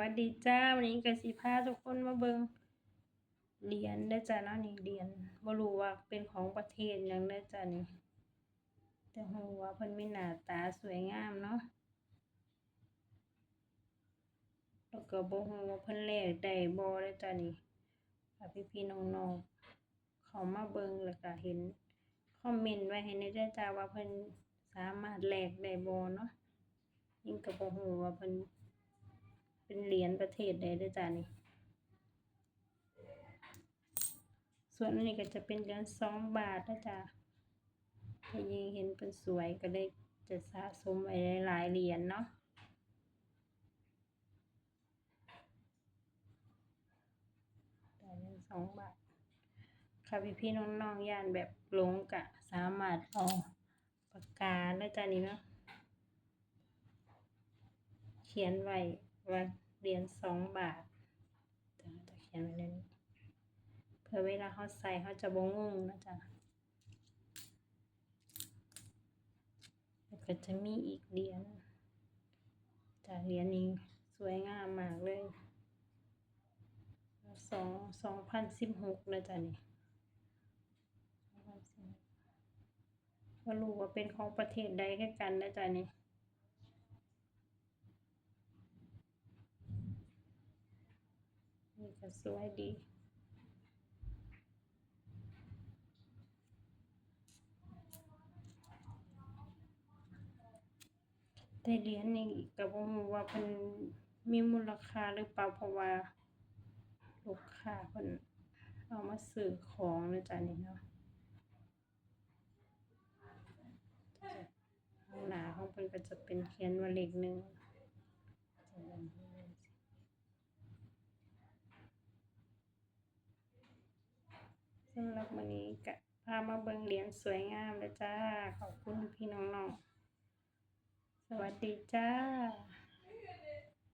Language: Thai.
วัสดีจ้าวันนี้กสิพาทุกคนมาเบิงเหรียญได้จ้าเนาะนี่เหรียญบรูว่าเป็นของประเทศยังได้จ้านี่แต่ฮู้ว่าเพิ่นมีหน้าตาสวยงามเนาะแล้วก็บ่ฮู้ว่าเพิ่นแลกได้บ่ได้จ้านี่ถ้าพี่ๆน้องๆเขามาเบิงแล้วก็เห็นคอมเมนต์ไว้ให้ในเด้จ้าว่าเพิ่นสามารถแลกได้บ่เนาะยิ่งก็บ่ฮู้ว่าเพิ่น เป็นเหรียญประเทศใดด้วยจ้านี่ ส่วนอันนี้ก็จะเป็นเหรียญสองบาทนะจ๊ะถ้ายิงเห็นเป็นสวยก็เลยจะสะสมไว้หลายเหรียญเนาะแต่เหรียญสองบาทค่ะพี่พี่ๆน้องๆย่านแบบหลงกะสามารถเอาปากกาได้จ้านี่เนาะเขียนไว้ ว่าเหรียญสองบาทจะเขียนไว้ในนี้เพื่อเวลาเขาใส่เขาจะบ่งงนะจ๊ะแล้วก็จะมีอีกเหรียญจากเหรียญนี้สวยงามมากเลยสองสองพันสิบหกนะจ๊ะนี่2016ว่ารู้ว่าเป็นของประเทศใดแค่กันนะจ๊ะนี่ ก็สวยดีแต่เหรียญนี่ก็บ่รู้ว่าเพิ่นมีมูลค่าหรือเปล่าเพราะว่าลูกค้าเพิ่นเอามาซื้อของนะจ๊ะนี่เนาะข้างหน้าของเพิ่นก็จะเป็นเขียนว่าเลขหนึ่งจะเบิ่งให้เลยสิ สำหรับวันนี้ก็พามาเบิ่งเหรียญสวยงามเลยจ้า ขอบคุณพี่น้องๆ สวัสดีจ้า